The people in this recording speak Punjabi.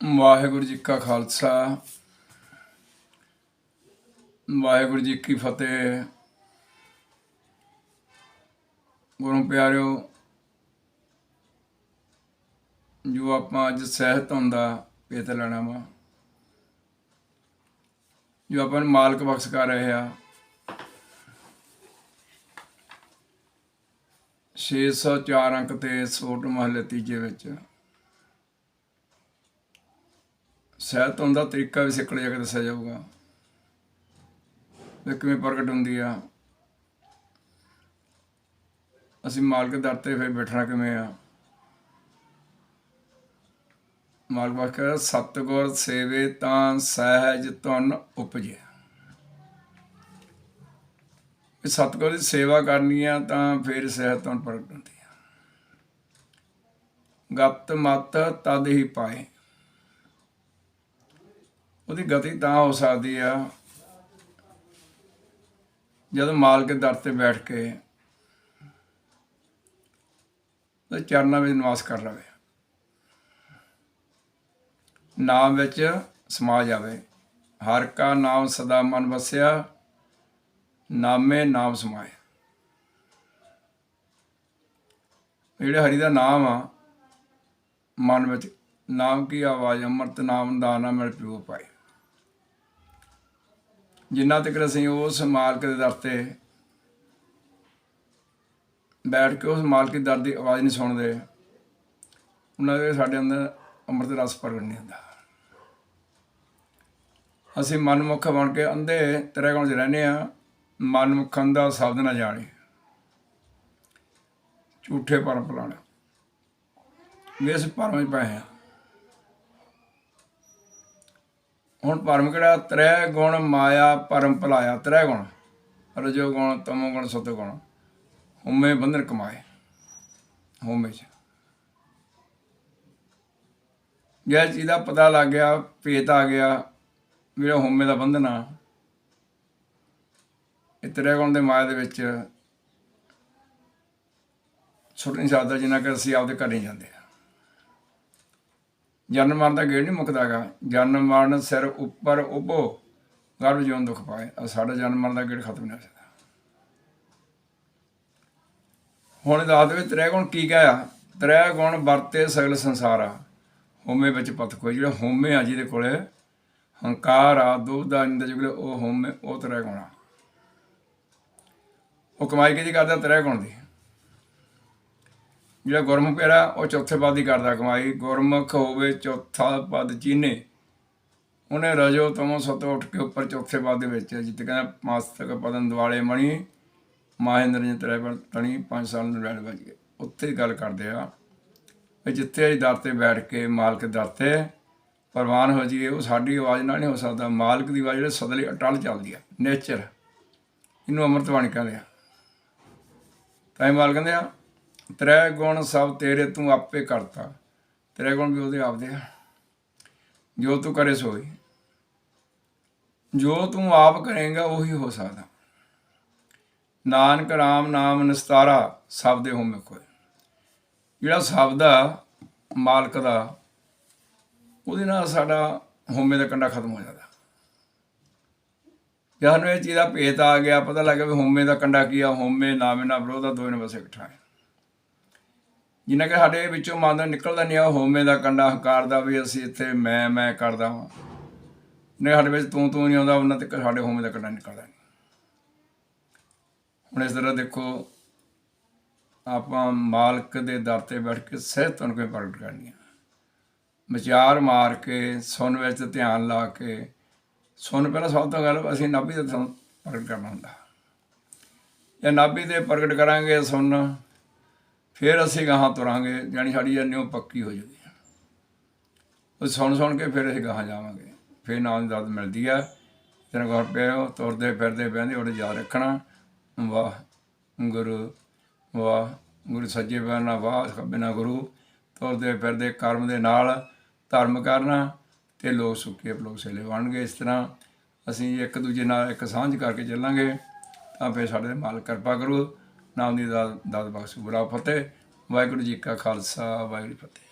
ਵਾਹਿਗੁਰੂ ਜੀ ਕਾ ਖਾਲਸਾ। ਵਾਹਿਗੁਰੂ ਜੀ ਕੀ ਫਤਿਹ। ਗੁਰੂ ਪਿਆਰਿਓ, ਜੋ ਆਪਾਂ ਅੱਜ ਸਹਿਤ ਹੁੰਦਾ ਪੇਤ ਲੈਣਾ ਵਾ, ਜੋ ਆਪਾਂ ਮਾਲਕ ਬਖਸ਼ ਕਰ ਰਹੇ ਆ 604 ਅੰਕ ਤੇ ਸੋਟ ਮਹੱਲੇ ਤੀਜੇ ਵਿੱਚ। ਸਹਿਜ ਹੋਣ ਦਾ ਤਰੀਕਾ ਵੀ ਸਿੱਖਣ ਜਾ ਕੇ ਦੱਸਿਆ ਜਾਊਗਾ। ਵੀ ਕਿਵੇਂ ਪ੍ਰਗਟ ਹੁੰਦੀ ਆ। ਅਸੀਂ ਮਾਲਕ ਦਰ ਤੇ ਫਿਰ ਬੈਠਣਾ ਕਿਵੇਂ ਆ। ਮਾਲਕ ਵਾਕਿਆ ਕਰ ਸਤਗੁਰ ਸੇਵੇ ਤਾਂ ਸਹਿਜ ਧਨ ਉਪਜੇ। ਇਹ ਸਤਗੁਰ ਦੀ ਸੇਵਾ ਕਰਨੀ ਆ ਤਾਂ ਫਿਰ ਸਹਿਜ ਧਨ ਪ੍ਰਗਟ ਹੁੰਦੀ ਆ। ਗਤ ਮਤ ਤਦ ਹੀ ਪਾਏ। ਉਹਦੀ ਗਤੀ ਤਾਂ ਹੋ ਸਕਦੀ ਆ। ਜਦੋਂ ਮਾਲਕ ਦੇ ਦਰ ਤੇ ਬੈਠ ਕੇ ਤੇ ਚਰਨਾਂ ਵਿੱਚ ਨਿਵਾਸ ਕਰ ਲਵੇ। ਨਾਮ ਵਿੱਚ ਸਮਾ ਜਾਵੇ। ਹਰ ਕਾ ਨਾਮ ਸਦਾ ਮਨ ਵਸਿਆ, ਨਾਮੇ ਨਾਮ ਸਮਾਏ। ਜਿਹੜੇ ਹਰੀ ਦਾ ਨਾਮ ਆ, ਮਨ ਵਿੱਚ ਨਾਮ ਕੀ ਆਵਾਜ਼, ਅੰਮ੍ਰਿਤ ਨਾਮ ਦਾ ਨਾ ਮਿਲ ਪਿਓ ਪਾਏ। ਜਿੰਨਾ ਤੱਕ ਅਸੀਂ ਉਸ ਮਾਲਕ ਦੇ ਦਰ ਤੇ ਬੈਠ ਕੇ ਉਸ ਮਾਲਕ ਦੀ ਦਰ ਦੀ ਆਵਾਜ਼ ਨਹੀਂ ਸੁਣਦੇ, ਉਹਨਾਂ ਦੇ ਸਾਡੇ ਅੰਦਰ ਅੰਮ੍ਰਿਤ ਰਸ ਪ੍ਰਗਟ ਨਹੀਂ ਹੁੰਦਾ। ਅਸੀਂ ਮਨਮੁਖ ਬਣ ਕੇ ਅੰਧੇ ਤੇਰੇ ਕੋਲ ਰਹਿੰਦੇ ਆ ਮਨਮੁਖਾਂ ਦਾ ਸ਼ਬਦ ਨਾ ਜਾਣੇ। ਝੂਠੇ ਪਰਮ ਪਲਾਣ ਵੀ ਇਸ ਭਰਮ ਵਿੱਚ ਪਏ ਆ ਹੁਣ ਭਰਮ ਕਿਹੜਾ? ਤ੍ਰੈ ਗੁਣ ਮਾਇਆ ਭਰਮ ਭਲਾਇਆ। ਤ੍ਰੈ ਗੁਣ ਰਜੋ ਗੁਣ, ਤਮੋ ਗੁਣ ਸਤੋ ਗੁਣ ਹੁਮੇ ਬੰਧਨ ਕਮਾਏ। ਹੁਮੇ ਚ। ਜੇ ਚੀਜ਼ ਦਾ ਪਤਾ ਲੱਗ ਗਿਆ, ਭੇਤ ਆ ਗਿਆ ਜਿਹੜਾ ਹੁਮੇ ਦਾ ਬੰਧਨ ਆ। ਇਹ ਤ੍ਰੈ ਗੁਣ ਦੇ ਮਾਇਆ ਦੇ ਵਿੱਚ ਛੁੱਟ ਨਹੀਂ ਸਕਦਾ ਜਿੰਨਾ ਕਿ ਅਸੀਂ ਆਪਦੇ ਘਰ ਨਹੀਂ ਜਾਂਦੇ। ਜਨਮ ਮਰਨ ਦਾ ਗੇੜ ਨਹੀਂ ਮੁੱਕਦਾਗਾ ਜਨਮ ਮਰਨ ਸਿਰ ਉੱਪਰ ਉਭੋ, ਗਰਭ ਜੀਵਨ ਦੁੱਖ ਪਾਏ। ਆਹ ਸਾਡਾ ਜਨਮ ਮਰਨ ਦਾ ਗੇੜ ਖਤਮ ਨਹੀਂ ਹੋ ਸਕਦਾ। ਹੁਣ ਦਾਤ ਵਿੱਚ ਤ੍ਰੈ ਗੁਣ ਕੀ ਕਹਿਆ? ਤ੍ਰੈ ਗੁਣ ਵਰਤੇ ਸਗਲ ਸੰਸਾਰਾ। ਹੋਮੇ ਵਿੱਚ ਪਤ ਕੋਈ ਜਿਹੜਾ ਹੋਮੇ ਆ ਜਿਹਦੇ ਕੋਲੇ ਹੰਕਾਰ ਆ ਦੁਬਦਾ ਇੰਦ ਜਿਹੜੇ ਉਹ ਹੋਮੇ, ਉਹ ਤ੍ਰੈ ਗੁਣ ਆ। ਉਹ ਕਮਾਈ ਕਿਹਦੀ ਕਰਦਾ? ਤ੍ਰੈ ਗੁਣ ਦੀ। ਜਿਹੜਾ ਗੁਰਮੁਖ ਪਿਆਰਾ, ਉਹ ਚੌਥੇ ਪਦ ਦੀ ਕਰਦਾ ਕਮਾਈ। ਗੁਰਮੁਖ ਹੋਵੇ ਚੌਥਾ ਪਦ ਚੀਨੇ ਉਹਨੇ ਰਜੋ ਤਮੋ ਸਤੋ ਉੱਠ ਕੇ ਉੱਪਰ ਚੌਥੇ ਪਦ ਦੇ ਵਿੱਚ ਜਿੱਤੇ ਕਹਿੰਦਾ ਮਾਸਤਕ ਪਦਨ ਦਿਵਾਲੇ ਮਣੀ, ਮਹਿੰਦਰ ਜੀ ਤਰੇ ਪਰ ਤਣੀ 5 ਸਾਲ ਨੂੰ ਰਹਿਣ ਵੱਜ ਗਏ ਉੱਥੇ ਗੱਲ ਕਰਦੇ ਆ ਵੀ ਜਿੱਥੇ ਅਸੀਂ ਦਰ ਤੇ ਬੈਠ ਕੇ ਮਾਲਕ ਦਰ ਤੇ ਪ੍ਰਵਾਨ ਹੋ ਜਾਈਏ, ਉਹ ਸਾਡੀ ਆਵਾਜ਼ ਨਾਲ ਨਹੀਂ ਹੋ ਸਕਦਾ। ਮਾਲਕ ਦੀ ਆਵਾਜ਼ ਜਿਹੜੇ ਸਦਲੀ ਅਟਲ ਚੱਲਦੀ ਆ। ਨੇਚਰ। ਇਹਨੂੰ ਅੰਮ੍ਰਿਤ ਬਾਣੀ ਕਹਿੰਦੇ ਆ। ਤਾਂ ਇਹ ਮਾਲਕ ਕਹਿੰਦੇ ਆ ਤ੍ਰੈ ਗੁਣ ਸਭ ਤੇਰੇ ਤੂੰ ਆਪੇ ਕਰਤਾ। ਤ੍ਰੈ ਗੁਣ ਵੀ ਉਹਦੇ ਆਪਦੇ ਆ। ਜੋ ਤੂੰ ਕਰੇ ਸੋਈ ਜੋ ਤੂੰ ਆਪ ਕਰੇਗਾ ਉਹੀ ਹੋ ਸਕਦਾ। ਨਾਨਕ ਰਾਮ ਨਾਮ ਨਿਸਤਾਰਾ, ਸਭ ਦੇ ਹੋਮੇ ਕੋਈ ਜਿਹੜਾ ਸ਼ਬਦ ਆ ਮਾਲਕ ਦਾ, ਉਹਦੇ ਨਾਲ ਸਾਡਾ ਹੋਮੇ ਦਾ ਕੰਡਾ ਖਤਮ ਹੋ ਜਾਂਦਾ। ਜਦ ਨੂੰ ਇਹ ਚੀਜ਼ ਦਾ ਭੇਤ ਆ ਗਿਆ, ਪਤਾ ਲੱਗਾ ਵੀ ਹੋਮੇ ਦਾ ਕੰਡਾ ਕੀ ਆ? ਹੋਮੇ ਨਾਮੇ ਨਾ ਵਿਰੋਧ ਆ ਦੋਵੇਂ ਨੇ ਬਸ ਇਕੱਠਾ ਹੈ। ਜਿੰਨਾ ਕਿ ਸਾਡੇ ਵਿੱਚੋਂ ਮਨ ਦਾ ਨਿਕਲਦਾ ਨਹੀਂ ਆ ਹੋਮੇ ਦਾ ਕੰਡਾ, ਹੰਕਾਰ ਦਾ ਵੀ ਅਸੀਂ ਇੱਥੇ ਮੈਂ ਮੈਂ ਕਰਦਾ ਹਾਂ ਨੇ ਸਾਡੇ ਵਿੱਚ ਤੂੰ ਤੂੰ ਨਹੀਂ ਆਉਂਦਾ, ਉਹਨਾਂ ਤੱਕ ਸਾਡੇ ਹੋਮੇ ਦਾ ਕੰਡਾ ਨਿਕਲਦਾ ਨਹੀਂ। ਹੁਣ ਇਸ ਤਰ੍ਹਾਂ ਦੇਖੋ, ਆਪਾਂ ਮਾਲਕ ਦੇ ਦਰ ਤੇ ਬੈਠ ਕੇ ਸਹਿਤ ਤੁਹਾਨੂੰ ਕੋਈ ਪ੍ਰਗਟ ਕਰਨੀ ਆ। ਵਿਚਾਰ ਮਾਰ ਕੇ ਸੁਣ ਵਿੱਚ ਧਿਆਨ ਲਾ ਕੇ ਸੁਣ ਪਹਿਲਾਂ ਸਭ ਤੋਂ ਗੱਲ ਅਸੀਂ ਨਾਭੀ ਤੇ ਸੁਣ ਪ੍ਰਗਟ ਕਰਨਾ ਹੁੰਦਾ। ਜਾਂ ਨਾਭੀ ਤੇ ਪ੍ਰਗਟ ਕਰਾਂਗੇ ਸੁਣ ਫਿਰ ਅਸੀਂ ਗਾਹਾਂ ਤੁਰਾਂਗੇ ਜਾਨੀ ਸਾਡੀ ਇਹ ਪੱਕੀ ਹੋ ਜੂਗੀ। ਉਹ ਸੁਣ ਸੁਣ ਕੇ ਫਿਰ ਅਸੀਂ ਗਾਹਾਂ ਜਾਵਾਂਗੇ। ਫਿਰ ਨਾਮ ਦੀ ਦਾਤ ਮਿਲਦੀ ਆ। ਤੇਰੇ ਘਰ ਪਿਓ ਤੁਰਦੇ ਫਿਰਦੇ ਬਹਿੰਦੇ, ਉਹਦੇ ਯਾਦ ਰੱਖਣਾ। ਵਾਹ, ਗੁਰੂ ਵਾਹ, ਗੁਰੂ ਸੱਜੇ ਪੈਰ ਨਾਲ ਵਾਹ ਖੱਬੇ ਨਾਲ ਗੁਰੂ। ਤੁਰਦੇ ਫਿਰਦੇ ਕਰਮ ਦੇ ਨਾਲ ਧਰਮ ਕਰਨਾ ਤੇ ਲੋਕ ਸੁੱਕੇ ਲੋਕ ਸੇਲੇ ਬਣਨਗੇ ਇਸ ਤਰ੍ਹਾਂ। ਅਸੀਂ ਇੱਕ ਦੂਜੇ ਨਾਲ ਇੱਕ ਸਾਂਝ ਕਰਕੇ ਚੱਲਾਂਗੇ, ਤਾਂ ਫਿਰ ਸਾਡੇ ਮਾਲਕ ਕਿਰਪਾ ਕਰੂ। ਨਾਮ ਦੀ ਦਾਤ ਦਾਤ ਬਖਸ਼ ਬੁਰਾ ਫਤਿਹ। ਵਾਹਿਗੁਰੂ ਜੀ ਕਾ ਖਾਲਸਾ ਵਾਹਿਗੁਰੂ ਜੀ ਫਤਿਹ।